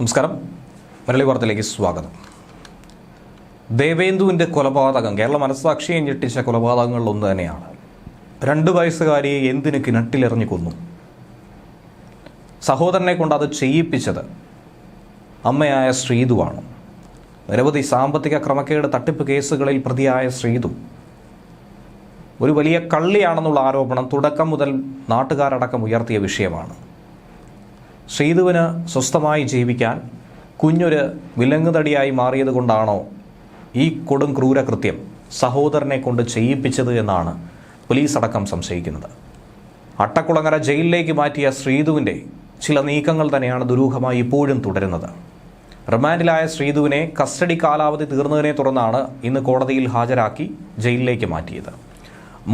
നമസ്കാരം. മലയാളി വാർത്തയിലേക്ക് സ്വാഗതം. ദേവേന്ദുവിന്റെ കൊലപാതകം കേരള മനസ്സാക്ഷിയെ ഞെട്ടിച്ച കൊലപാതകങ്ങളിൽ ഒന്ന് തന്നെയാണ്. രണ്ട് വയസ്സുകാരിയെ എന്തിന് കിണറ്റിലെറിഞ്ഞു കൊന്നു? സഹോദരനെ കൊണ്ട് അത് ചെയ്യിപ്പിച്ചത് അമ്മയായ ശ്രീതുവാണ്. നിരവധി സാമ്പത്തിക ക്രമക്കേട് തട്ടിപ്പ് കേസുകളിൽ പ്രതിയായ ശ്രീതു. ഒരു വലിയ കള്ളിയാണെന്നുള്ള ആരോപണം തുടക്കം മുതൽ നാട്ടുകാരടക്കം ഉയർത്തിയ വിഷയമാണ്. ശ്രീധുവിന് സ്വസ്ഥമായി ജീവിക്കാൻ കുഞ്ഞൊരു വിലങ്ങുതടിയായി മാറിയത് കൊണ്ടാണോ ഈ കൊടും ക്രൂരകൃത്യം സഹോദരനെ കൊണ്ട് ചെയ്യിപ്പിച്ചത് എന്നാണ് പോലീസ് അടക്കം സംശയിക്കുന്നത്. അട്ടക്കുളങ്ങര ജയിലിലേക്ക് മാറ്റിയ ശ്രീധുവിന്റെ ചില നീക്കങ്ങൾ തന്നെയാണ് ദുരൂഹമായി ഇപ്പോഴും തുടരുന്നത്. റിമാൻഡിലായ ശ്രീധുവിനെ കസ്റ്റഡി കാലാവധി തീർന്നതിനെ തുടർന്നാണ് ഇന്ന് കോടതിയിൽ ഹാജരാക്കി ജയിലിലേക്ക് മാറ്റിയത്.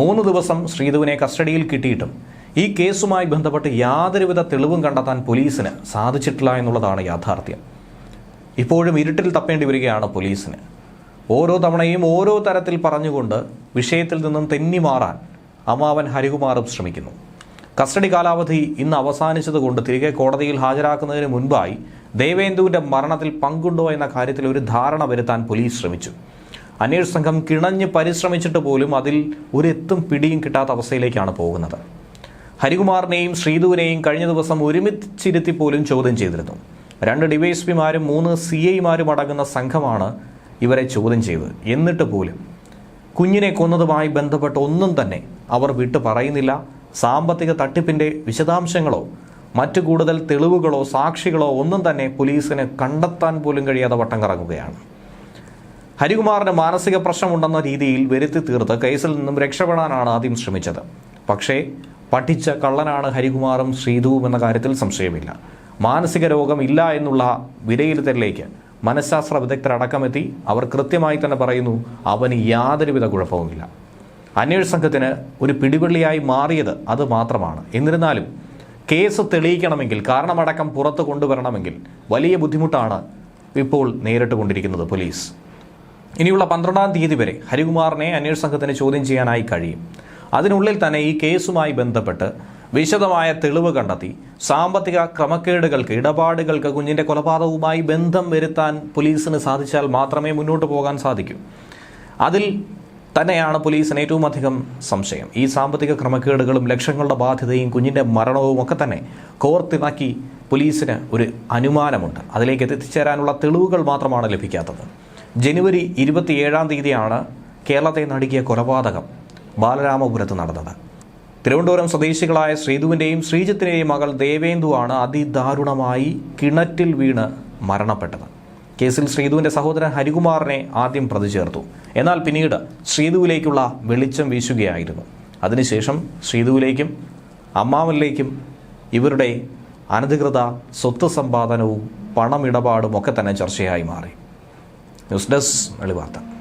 മൂന്ന് ദിവസം ശ്രീധുവിനെ കസ്റ്റഡിയിൽ കിട്ടിയിട്ടും ഈ കേസുമായി ബന്ധപ്പെട്ട് യാതൊരുവിധ തെളിവും കണ്ടെത്താൻ പോലീസിന് സാധിച്ചിട്ടില്ല എന്നുള്ളതാണ് യാഥാർത്ഥ്യം. ഇപ്പോഴും ഇരുട്ടിൽ തപ്പേണ്ടി വരികയാണ് പോലീസിന്. ഓരോ തവണയും ഓരോ തരത്തിൽ പറഞ്ഞുകൊണ്ട് വിഷയത്തിൽ നിന്നും തെന്നി മാറാൻ ഹരികുമാറും ശ്രമിക്കുന്നു. കസ്റ്റഡി കാലാവധി ഇന്ന് അവസാനിച്ചതുകൊണ്ട് തിരികെ കോടതിയിൽ ഹാജരാക്കുന്നതിന് മുൻപായി ദേവേന്ദുവിന്റെ മരണത്തിൽ പങ്കുണ്ടോ എന്ന കാര്യത്തിൽ ഒരു ധാരണ വരുത്താൻ പോലീസ് ശ്രമിച്ചു. അന്വേഷണ സംഘം കിണഞ്ഞ് പരിശ്രമിച്ചിട്ട് പോലും അതിൽ ഒരു എത്തും പിടിയും കിട്ടാത്ത അവസ്ഥയിലേക്കാണ് പോകുന്നത്. ഹരികുമാറിനെയും ശ്രീധുവിനെയും കഴിഞ്ഞ ദിവസം ഒരുമിച്ചിരുത്തി പോലും ചോദ്യം ചെയ്തിരുന്നു. രണ്ട് ഡിവൈഎസ്പിമാരും മൂന്ന് സി ഐമാരും അടങ്ങുന്ന സംഘമാണ് ഇവരെ ചോദ്യം ചെയ്തത്. എന്നിട്ട് പോലും കുഞ്ഞിനെ കൊന്നതുമായി ബന്ധപ്പെട്ട് ഒന്നും തന്നെ അവർ വിട്ടു പറയുന്നില്ല. സാമ്പത്തിക തട്ടിപ്പിന്റെ വിശദാംശങ്ങളോ മറ്റു കൂടുതൽ തെളിവുകളോ സാക്ഷികളോ ഒന്നും തന്നെ പോലീസിന് കണ്ടെത്താൻ പോലും കഴിയാതെ വട്ടം കറങ്ങുകയാണ് ഹരികുമാറിന് മാനസിക പ്രശ്നമുണ്ടെന്ന രീതിയിൽ വരുത്തി തീർത്ത് കേസിൽ നിന്നും രക്ഷപ്പെടാനാണ് ആദ്യം ശ്രമിച്ചത്. പക്ഷേ പഠിച്ച കള്ളനാണ് ഹരികുമാറും ശ്രീധുവും എന്ന കാര്യത്തിൽ സംശയമില്ല. മാനസിക രോഗം ഇല്ല എന്നുള്ള വിലയിരുത്തലിലേക്ക് മനഃശാസ്ത്ര വിദഗ്ധരടക്കമെത്തി അവർ കൃത്യമായി തന്നെ പറയുന്നു അവന് യാതൊരുവിധ കുഴപ്പവുമില്ല. അന്വേഷണ സംഘത്തിന് ഒരു പിടിവള്ളിയായി മാറിയത് അത് മാത്രമാണ്. എന്നിരുന്നാലും കേസ് തെളിയിക്കണമെങ്കിൽ കാരണമടക്കം പുറത്തു കൊണ്ടുവരണമെങ്കിൽ വലിയ ബുദ്ധിമുട്ടാണ് ഇപ്പോൾ നേരിട്ടുകൊണ്ടിരിക്കുന്നത് പോലീസ്. ഇനിയുള്ള പന്ത്രണ്ടാം തീയതി വരെ ഹരികുമാറിനെ അന്വേഷണ സംഘത്തിന് ചോദ്യം ചെയ്യാനായി കഴിയും. അതിനുള്ളിൽ തന്നെ ഈ കേസുമായി ബന്ധപ്പെട്ട് വിശദമായ തെളിവ് കണ്ടെത്തി. സാമ്പത്തിക ക്രമക്കേടുകൾക്ക് ഇടപാടുകൾക്ക് കുഞ്ഞിന്റെ കൊലപാതകവുമായി ബന്ധം വരുത്താൻ പോലീസിന് സാധിച്ചാൽ മാത്രമേ മുന്നോട്ട് പോകാൻ സാധിക്കൂ. അതിൽ തന്നെയാണ് പോലീസിന് ഏറ്റവും അധികം സംശയം. ഈ സാമ്പത്തിക ക്രമക്കേടുകളും ലക്ഷങ്ങളുടെ ബാധ്യതയും കുഞ്ഞിന്റെ മരണവും ഒക്കെ തന്നെ കോർത്തിണക്കി പോലീസിന് ഒരു അനുമാനമുണ്ട്. അതിലേക്ക് എത്തിച്ചേരാനുള്ള തെളിവുകൾ മാത്രമാണ് ലഭിക്കാത്തത്. ജനുവരി ഇരുപത്തിയേഴാം തീയതിയാണ് കേരളത്തെ നടുക്കിയ കൊലപാതകം. ബാലരാമപുരത്ത് നടന്നത്. തിരുവനന്തപുരം സ്വദേശികളായ ശ്രീധുവിന്റെയും ശ്രീജിത്തിന്റെയും മകൾ ദേവേന്ദുവാണ് അതിദാരുണമായി കിണറ്റിൽ വീണ് മരണപ്പെട്ടത്. കേസിൽ ശ്രീധുവിന്റെ സഹോദരൻ ഹരികുമാറിനെ ആദ്യം പ്രതി ചേർത്തു എന്നാൽ പിന്നീട് ശ്രീധുവിലേക്കുള്ള വെളിച്ചം വീശുകയായിരുന്നു. അതിനുശേഷം ശ്രീധുവിലേക്കും അമ്മാവനിലേക്കും ഇവരുടെ അനധികൃത സ്വത്ത് സമ്പാദനവും പണമിടപാടും ഒക്കെ തന്നെ ചർച്ചയായി മാറി. News desk വെളിവാർത്ത.